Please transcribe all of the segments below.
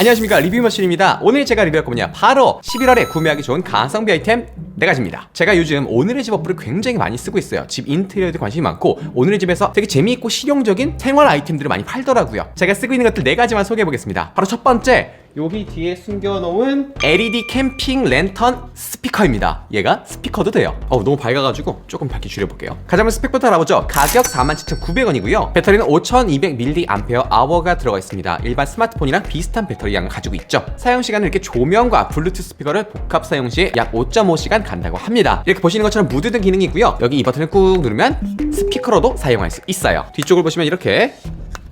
안녕하십니까. 리뷰머신입니다. 오늘 제가 리뷰할 거냐 바로 11월에 구매하기 좋은 가성비 아이템 4가지입니다. 제가 요즘 오늘의 집 어플을 굉장히 많이 쓰고 있어요. 집 인테리어에 관심이 많고 오늘의 집에서 되게 재미있고 실용적인 생활 아이템들을 많이 팔더라고요. 제가 쓰고 있는 것들 4가지만 소개해 보겠습니다. 바로 첫 번째 여기 뒤에 숨겨놓은 LED 캠핑 랜턴 스피커입니다. 얘가 스피커도 돼요. 어 너무 밝아가지고 조금 밝게 줄여볼게요. 가장 먼저 스펙부터 알아보죠. 가격 47,900원이고요. 배터리는 5200mAh가 들어가 있습니다. 일반 스마트폰이랑 비슷한 배터리 양을 가지고 있죠. 사용 시간은 이렇게 조명과 블루투스 스피커를 복합 사용 시에 약 5.5시간 간다고 합니다. 이렇게 보시는 것처럼 무드 등 기능이 있고요. 여기 이 버튼을 꾹 누르면 스피커로도 사용할 수 있어요. 뒤쪽을 보시면 이렇게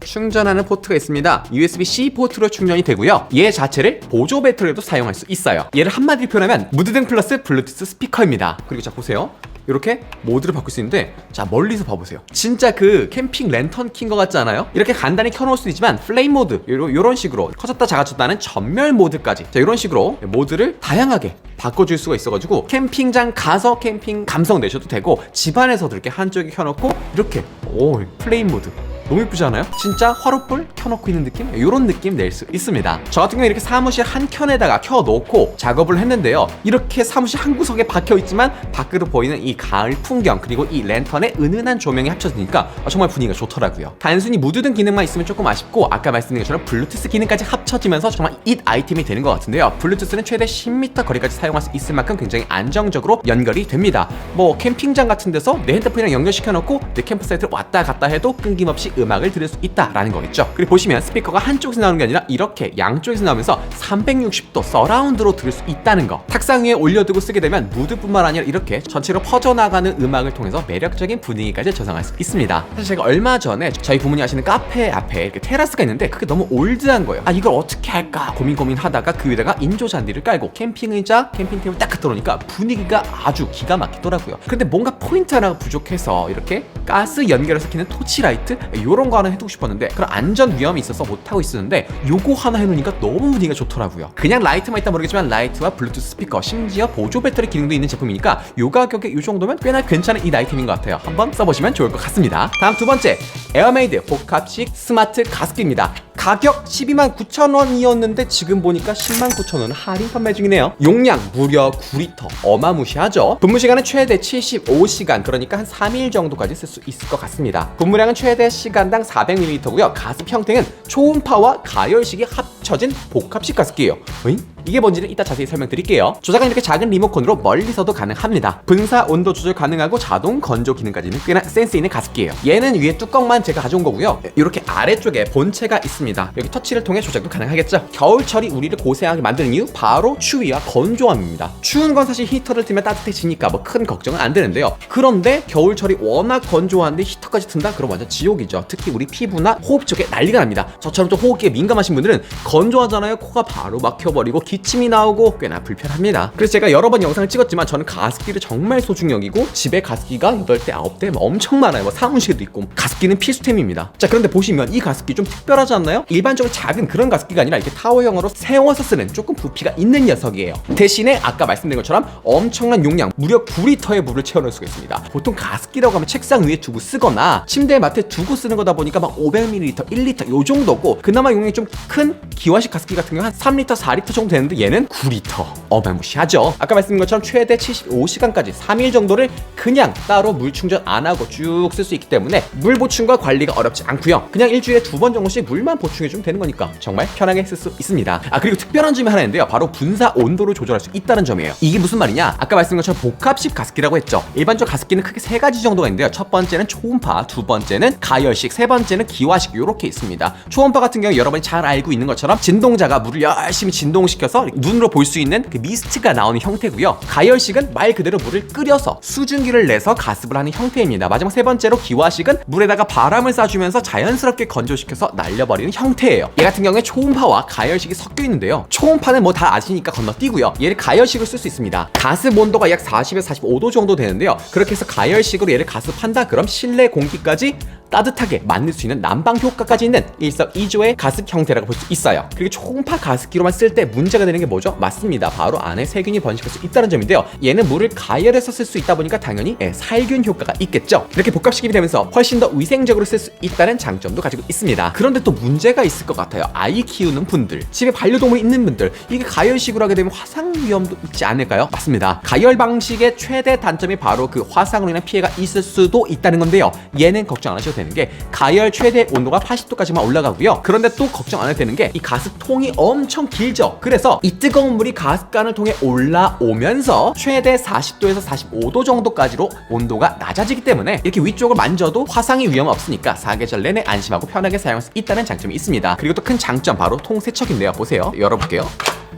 충전하는 포트가 있습니다. USB-C 포트로 충전이 되고요. 얘 자체를 보조 배터리로도 사용할 수 있어요. 얘를 한마디로 표현하면 무드등 플러스 블루투스 스피커입니다. 그리고 자 보세요. 이렇게 모드를 바꿀 수 있는데 자 멀리서 봐보세요. 진짜 그 캠핑 랜턴 킨 것 같지 않아요? 이렇게 간단히 켜놓을 수 있지만 플레임 모드 요런 식으로 커졌다 작아졌다는 전멸 모드까지 자 이런 식으로 모드를 다양하게 바꿔줄 수가 있어가지고 캠핑장 가서 캠핑 감성 내셔도 되고 집안에서도 이렇게 한쪽에 켜놓고 이렇게 오 플레임 모드 너무 예쁘지 않아요? 진짜 화로불 켜놓고 있는 느낌? 이런 느낌 낼 수 있습니다. 저 같은 경우는 이렇게 사무실 한 켠에다가 켜놓고 작업을 했는데요. 이렇게 사무실 한 구석에 박혀 있지만 밖으로 보이는 이 가을 풍경 그리고 이 랜턴의 은은한 조명이 합쳐지니까 정말 분위기가 좋더라고요. 단순히 무드등 기능만 있으면 조금 아쉽고 아까 말씀드린 것처럼 블루투스 기능까지 합쳐지면서 정말 잇 아이템이 되는 것 같은데요. 블루투스는 최대 10m 거리까지 사용할 수 있을 만큼 굉장히 안정적으로 연결이 됩니다. 뭐 캠핑장 같은 데서 내 핸드폰이랑 연결시켜 놓고 내 캠프 사이트를 왔다 갔다 해도 끊김없이 음악을 들을 수 있다라는 거겠죠. 그리고 보시면 스피커가 한쪽에서 나오는 게 아니라 이렇게 양쪽에서 나오면서 360도 서라운드로 들을 수 있다는 거. 탁상 위에 올려두고 쓰게 되면 무드뿐만 아니라 이렇게 전체로 퍼져나가는 음악을 통해서 매력적인 분위기까지 조성할 수 있습니다. 사실 제가 얼마 전에 저희 부모님 하시는 카페 앞에 이렇게 테라스가 있는데 그게 너무 올드한 거예요. 아 이걸 어떻게 할까 고민 고민하다가 그 위에다가 인조 잔디를 깔고 캠핑 의자, 캠핑 테이블 딱 놓으니까 분위기가 아주 기가 막히더라고요. 근데 뭔가 포인트 하나가 부족해서 이렇게 가스 연결해서 켜는 토치 라이트 이런 거 하나 해두고 싶었는데 그런 안전 위험이 있어서 못 하고 있었는데 요거 하나 해놓으니까 너무 분위기가 좋더라고요. 그냥 라이트만 있다 모르겠지만 라이트와 블루투스 스피커 심지어 보조 배터리 기능도 있는 제품이니까 요 가격에 요 정도면 꽤나 괜찮은 이 아이템인 것 같아요. 한번 써보시면 좋을 것 같습니다. 다음 두 번째 에어메이드 복합식 스마트 가습기입니다. 가격 12만 9천 원이었는데 지금 보니까 10만 9천 원 할인 판매 중이네요. 용량 무려 9리터 어마무시하죠. 근무 시간은 최대 75시간 그러니까 한 3일 정도까지 쓸 수 있을 것 같습니다. 분무량은 최대 시간당 400ml고요. 가습 형태는 초음파와 가열식이 합쳐진 복합식 가습기예요. 어잉? 이게 뭔지는 이따 자세히 설명드릴게요. 조작은 이렇게 작은 리모컨으로 멀리서도 가능합니다. 분사 온도 조절 가능하고 자동 건조 기능까지는 꽤나 센스 있는 가습기예요. 얘는 위에 뚜껑만 제가 가져온 거고요. 이렇게 아래쪽에 본체가 있습니다. 여기 터치를 통해 조작도 가능하겠죠. 겨울철이 우리를 고생하게 만드는 이유 바로 추위와 건조함입니다. 추운 건 사실 히터를 틀면 따뜻해지니까 뭐 큰 걱정은 안 되는데요. 그런데 겨울철이 워낙 건조한데 히터까지 튼다? 그럼 완전 지옥이죠. 특히 우리 피부나 호흡 쪽에 난리가 납니다. 저처럼 좀 호흡기에 민감하신 분들은 건조하잖아요. 코가 바로 막혀버리고 기침이 나오고 꽤나 불편합니다. 그래서 제가 여러 번 영상을 찍었지만 저는 가습기를 정말 소중히 여기고 집에 가습기가 8대, 9대 엄청 많아요. 뭐 사무실에도 있고 가습기는 필수템입니다. 자 그런데 보시면 이 가습기 좀 특별하지 않나요? 일반적으로 작은 그런 가습기가 아니라 이렇게 타워형으로 세워서 쓰는 조금 부피가 있는 녀석이에요. 대신에 아까 말씀드린 것처럼 엄청난 용량 무려 9리터의 물을 채워넣을 수가 있습니다. 보통 가습기라고 하면 책상 위에 두고 쓰거나 침대 맡에 두고 쓰는 거다 보니까 막 500ml, 1리터 요 정도 고 그나마 용량이 좀 큰 기화식 가습기 같은 경우 한 3리터, 4리터 정도 되는데 얘는 9리터 어마무시하죠. 아까 말씀드린 것처럼 최대 75시간까지 3일 정도를 그냥 따로 물 충전 안 하고 쭉 쓸 수 있기 때문에 물 보충과 관리가 어렵지 않고요. 그냥 일주일에 두 번 정도씩 물만 보충해 주면 되는 거니까 정말 편하게 쓸 수 있습니다. 아 그리고 특별한 점이 하나 있는데요. 바로 분사 온도를 조절할 수 있다는 점이에요. 이게 무슨 말이냐? 아까 말씀드린 것처럼 복합식 가습기라고 했죠. 일반적 가습기는 크게 세 가지 정도가 있는데요. 첫 번째는 초음파, 두 번째는 가열식, 세 번째는 기화식 이렇게 있습니다. 초 음파 같은 경우 여러분이 잘 알고 있는 것처럼 진동자가 물을 열심히 진동시켜서 눈으로 볼 수 있는 그 미스트가 나오는 형태고요. 가열식은 말 그대로 물을 끓여서 수증기를 내서 가습을 하는 형태입니다. 마지막 세 번째로 기화식은 물에다가 바람을 쏴주면서 자연스럽게 건조시켜서 날려버리는 형태예요. 얘 같은 경우에 초음파와 가열식이 섞여 있는데요. 초음파는 뭐 다 아시니까 건너뛰고요. 얘를 가열식으로 쓸수 있습니다. 가습 온도가 약 40에서 45도 정도 되는데요. 그렇게 해서 가열식으로 얘를 가습한다 그럼 실내 공기까지 따뜻하게 만들 수 있는 난방 효과까지 있는 일석이조의 가습 형태라고 볼 수 있어요. 그리고 초음파 가습기로만 쓸 때 문제가 되는 게 뭐죠? 맞습니다. 바로 안에 세균이 번식할 수 있다는 점인데요. 얘는 물을 가열해서 쓸 수 있다 보니까 당연히 예, 살균 효과가 있겠죠. 이렇게 복합식이 되면서 훨씬 더 위생적으로 쓸 수 있다는 장점도 가지고 있습니다. 그런데 또 문제가 있을 것 같아요. 아이 키우는 분들, 집에 반려동물이 있는 분들, 이게 가열식으로 하게 되면 화상 위험도 있지 않을까요? 맞습니다. 가열 방식의 최대 단점이 바로 그 화상으로 인한 피해가 있을 수도 있다는 건데요. 얘는 걱정 안 하셔도 되는 게 가열 최대 온도가 80도까지만 올라가고요. 그런데 또 걱정 안 해도 되는 게 이 가습통이 엄청 길죠. 그래서 이 뜨거운 물이 가습관을 통해 올라오면서 최대 40도에서 45도 정도까지로 온도가 낮아지기 때문에 이렇게 위쪽을 만져도 화상이 위험 없으니까 사계절 내내 안심하고 편하게 사용할 수 있다는 장점이 있습니다. 그리고 또 큰 장점 바로 통세척인데요. 보세요. 열어볼게요.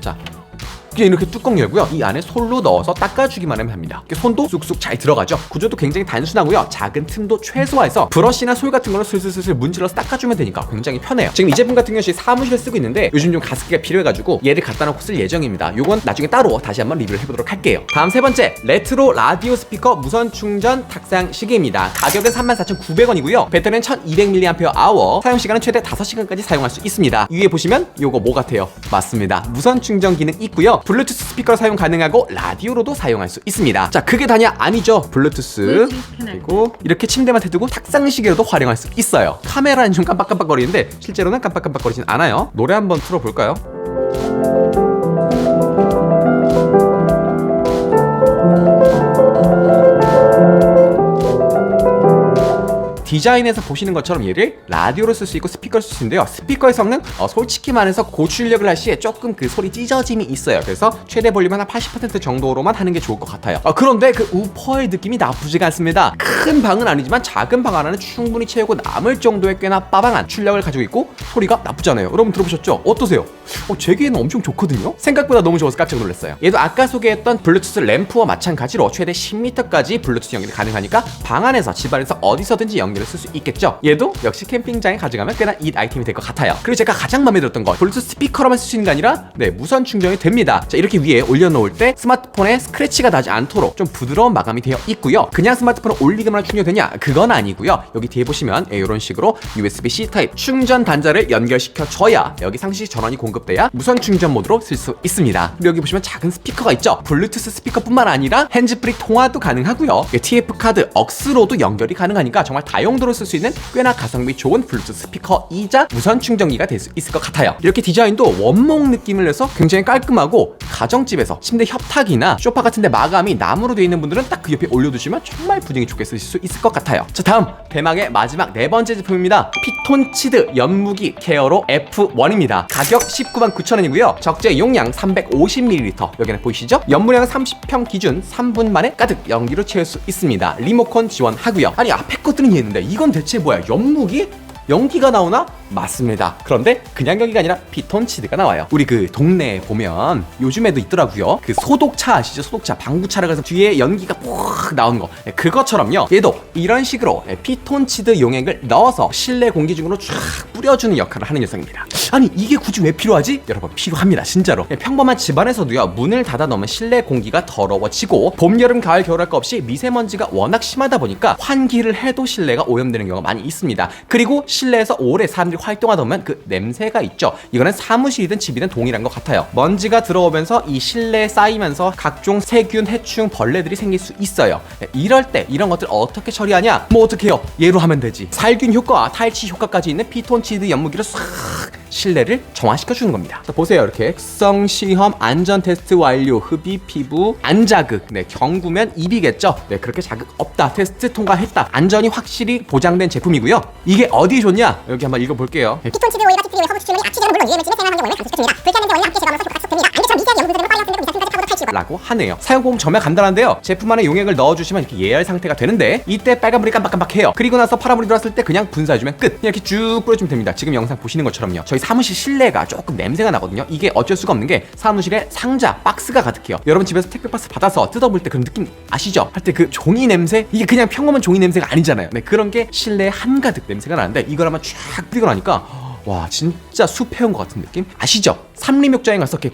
자, 이렇게 뚜껑 열고요. 이 안에 솔로 넣어서 닦아주기만 하면. 이렇게 손도 쑥쑥 잘 들어가죠. 구조도 굉장히 단순하고요. 작은 틈도 최소화해서 브러쉬나 솔 같은 걸로 슬슬슬슬 문질러서 닦아주면 되니까 굉장히 편해요. 지금 이 제품 같은 경우 는 사무실에 쓰고 있는데 요즘 좀 가습기가 필요해가지고 얘를 갖다 놓고 쓸 예정입니다. 요건 나중에 따로 다시 한번 리뷰를 해보도록 할게요. 다음 세 번째 레트로 라디오 스피커 무선 충전 탁상 시계입니다. 가격은 34,900원이고요. 배터리는 1200mAh, 사용 시간은 최대 5시간까지 사용할 수 있습니다. 위에 보시면 요거 뭐 같아요? 맞습니다. 무선 충전 기능 있고요. 블루투스 스피커 사용 가능하고 라디오로도 사용할 수 있습니다. 자, 그게 다냐? 아니죠. 블루투스 그리고 이렇게 침대만 대두고 탁상 시계로도 활용할 수 있어요. 카메라는 좀 깜빡깜빡거리는데 실제로는 깜빡깜빡거리진 않아요. 노래 한번 틀어볼까요? 디자인에서 보시는 것처럼 얘를 라디오로 쓸 수 있고 스피커로 쓸수 있는데요. 스피커의 성능 어, 솔직히 말해서 고출력을 할 시에 조금 그 소리 찢어짐이 있어요. 그래서 최대 볼륨 한 80% 정도로만 하는 게 좋을 것 같아요. 어, 그런데 그 우퍼의 느낌이 나쁘지가 않습니다. 큰 방은 아니지만 작은 방 하나는 충분히 채우고 남을 정도의 꽤나 빠방한 출력을 가지고 있고 소리가 나쁘지 않아요. 여러분 들어보셨죠? 어떠세요? 어, 제 귀에는 엄청 좋거든요. 생각보다 너무 좋아서 깜짝 놀랐어요. 얘도 아까 소개했던 블루투스 램프와 마찬가지로 최대 10m까지 블루투스 연결이 가능하니까 방 안에서 집안에서 어디서든지 연결 을쓸수 있겠죠. 얘도 역시 캠핑장에 가져가면 꽤나 잇 아이템이 될 것 같아요. 그리고 제가 가장 마음에 들었던 거 블루투스 스피커로만 있는 게 아니라 네 무선 충전이 됩니다. 자 이렇게 위에 올려놓을 때 스마트폰에 스크래치가 나지 않도록 좀 부드러운 마감이 되어 있고요. 그냥 스마트폰을 올리기만 충전되냐? 그건 아니고요. 여기 뒤에 보시면 이런 식으로 USB-C 타입 충전 단자를 연결시켜 줘야 여기 상시 전원이 공급돼야 무선 충전 모드로 쓸 수 있습니다. 그리고 여기 보시면 작은 스피커가 있죠. 블루투스 스피커뿐만 아니라 핸즈프리 통화도 가능하고요. TF 카드, 억스로도 연결이 가능하니까 정말 다용 도로 쓸 수 있는 꽤나 가성비 좋은 블루투스 스피커이자 무선 충전기가 될 수 있을 것 같아요. 이렇게 디자인도 원목 느낌을 내서 굉장히 깔끔하고 가정집에서 침대 협탁이나 소파 같은데 마감이 나무로 되어 있는 분들은 딱 그 옆에 올려두시면 정말 분위기 좋게 쓰실 수 있을 것 같아요. 자 다음 대망의 마지막 네 번째 제품입니다. 피톤치드 연무기 케어로 F1입니다. 가격 19만 9천 원이고요. 적재 용량 350ml 여기는 보이시죠? 연무량 30평 기준 3분 만에 가득 연기로 채울 수 있습니다. 리모컨 지원하고요. 아니 앞에 것들은 이해했는데 이건 대체 뭐야? 연무기? 연기가 나오나? 맞습니다. 그런데 그냥 연기가 아니라 피톤치드가 나와요. 우리 그 동네에 보면 요즘에도 있더라고요. 그 소독차 아시죠? 소독차 방구차라 그래서 뒤에 연기가 푹 나오는 거. 네, 그것처럼요. 얘도 이런 식으로 네, 피톤치드 용액을 넣어서 실내 공기 중으로 쫙 뿌려주는 역할을 하는 녀석입니다. 아니 이게 굳이 왜 필요하지? 여러분 필요합니다. 진짜로. 네, 평범한 집안에서도요. 문을 닫아 놓으면 실내 공기가 더러워지고 봄, 여름, 가을, 겨울 할 것 없이 미세먼지가 워낙 심하다 보니까 환기를 해도 실내가 오염되는 경우가 많이 있습니다. 그리고 실내에서 오래 사람들이 활동하다 보면 그 냄새가 있죠. 이거는 사무실이든 집이든 동일한 것 같아요. 먼지가 들어오면서 이 실내에 쌓이면서 각종 세균, 해충, 벌레들이 생길 수 있어요. 네, 이럴 때 이런 것들 어떻게 처리하냐? 뭐 어떻게 해요? 얘로 하면 되지. 살균 효과와 탈취 효과까지 있는 피톤치드 연무기를 싹 실내를 정화시켜 주는 겁니다. 자, 보세요. 이렇게 특성 시험 안전 테스트 완료. 흡입 피부 안 자극. 네, 경구면 입이겠죠. 네, 그렇게 자극 없다. 테스트 통과했다. 안전이 확실히 보장된 제품이고요. 이게 어디 좋냐? 여기 한번 읽어 볼게요. 피톤치드 오일과 티트리오의 허브 추출물이 악취제는 물론 유해물질의 생활 환경 오염을 감소시켜줍니다. 불쾌한 냄새와 함께 제거하면서 효과가 지속됩니다. 안개처럼 미세한 염분들은 빨리 합성되고 미세한 파우더 탈취고 라고 하네요. 사용 공법 정말 간단한데요. 제품 안에 용액을 넣어주시면 이렇게 예열 상태가 되는데 이때 빨간불이 깜빡깜빡해요. 그리고 나서 파란불이 들어왔을 때 그냥 분사해주면 끝. 이렇게 쭉 뿌려주면 됩니다. 지금 영상 보시는 것처럼요. 저희 사무실 실내가 조금 냄새가 나거든요. 이게 어쩔 수가 없는 게 사무실에 상자, 박스가 가득해요. 여러분 집에서 택배 박스 받아서 뜯어볼 때 그런 느낌 아시죠? 할 때 그 종이 냄새 이게 그냥 평범한 종이 냄새가 아니잖아요. 네 그런 게 실내에 한가득 냄새가 나는데 이걸 한번 쫙 뿌리고 나니까 와 진짜 숲에 온 것 같은 느낌 아시죠? 삼림욕장에 가서 이렇게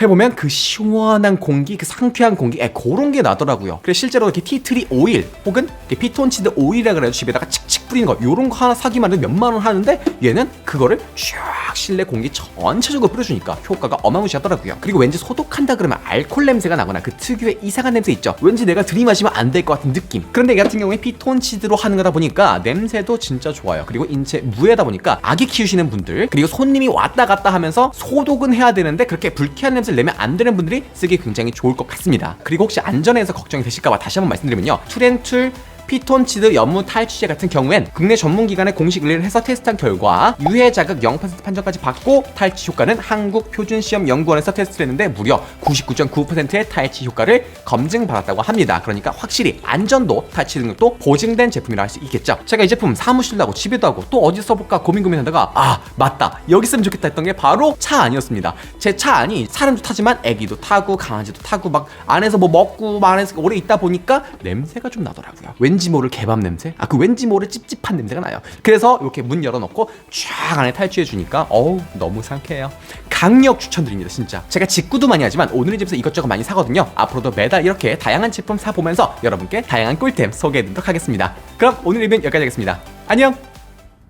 해보면 그 시원한 공기, 그 상쾌한 공기, 에, 그런 게 나더라고요. 그래서 실제로 이렇게 티트리 오일 혹은 피톤치드 오일이라 그래서 집에다가 칙칙 뿌리는 거, 요런 거 하나 사기만 해도 몇만 원 하는데 얘는 그거를 쫙 실내 공기 전체적으로 뿌려주니까 효과가 어마무시하더라고요. 그리고 왠지 소독한다 그러면 알콜 냄새가 나거나 그 특유의 이상한 냄새 있죠. 왠지 내가 들이마시면 안 될 것 같은 느낌. 그런데 이 같은 경우에 피톤치드로 하는 거다 보니까 냄새도 진짜 좋아요. 그리고 인체 무해다 보니까 아기 키우시는 분들 그리고 손님이 왔다 갔다 하면서 소독은 해야 되는데 그렇게 불쾌한 냄새를 내면 안 되는 분들이 쓰기 굉장히 좋을 것 같습니다. 그리고 혹시 안전에서 걱정이 되실까봐 다시 한번 말씀드리면요. 툴앤툴 피톤치드 연무 탈취제 같은 경우엔 국내 전문 기관에 공식 의뢰를 해서 테스트한 결과 유해 자극 0% 판정까지 받고 탈취 효과는 한국 표준 시험 연구원에서 테스트를 했는데 무려 99.9%의 탈취 효과를 검증받았다고 합니다. 그러니까 확실히 안전도 탈취 능력도 보증된 제품이라 할 수 있겠죠. 제가 이 제품 사무실도 하고 집에도 하고 또 어디 써볼까 고민 고민하다가 아 맞다 여기 쓰면 좋겠다 했던 게 바로 차 안이었습니다. 제차 안이 사람도 타지만 애기도 타고 강아지도 타고 막 안에서 뭐 먹고 막 안에서 오래 있다 보니까 냄새가 좀 나더라고요. 왠지 모를 개밥 냄새? 아 그 왠지 모를 찝찝한 냄새가 나요. 그래서 이렇게 문 열어놓고 쫙 안에 탈취해 주니까 어우 너무 상쾌해요. 강력 추천드립니다 진짜. 제가 직구도 많이 하지만 오늘의 집에서 이것저것 많이 사거든요. 앞으로도 매달 이렇게 다양한 제품 사보면서 여러분께 다양한 꿀템 소개해드리도록 하겠습니다. 그럼 오늘 리뷰는 여기까지 하겠습니다. 안녕!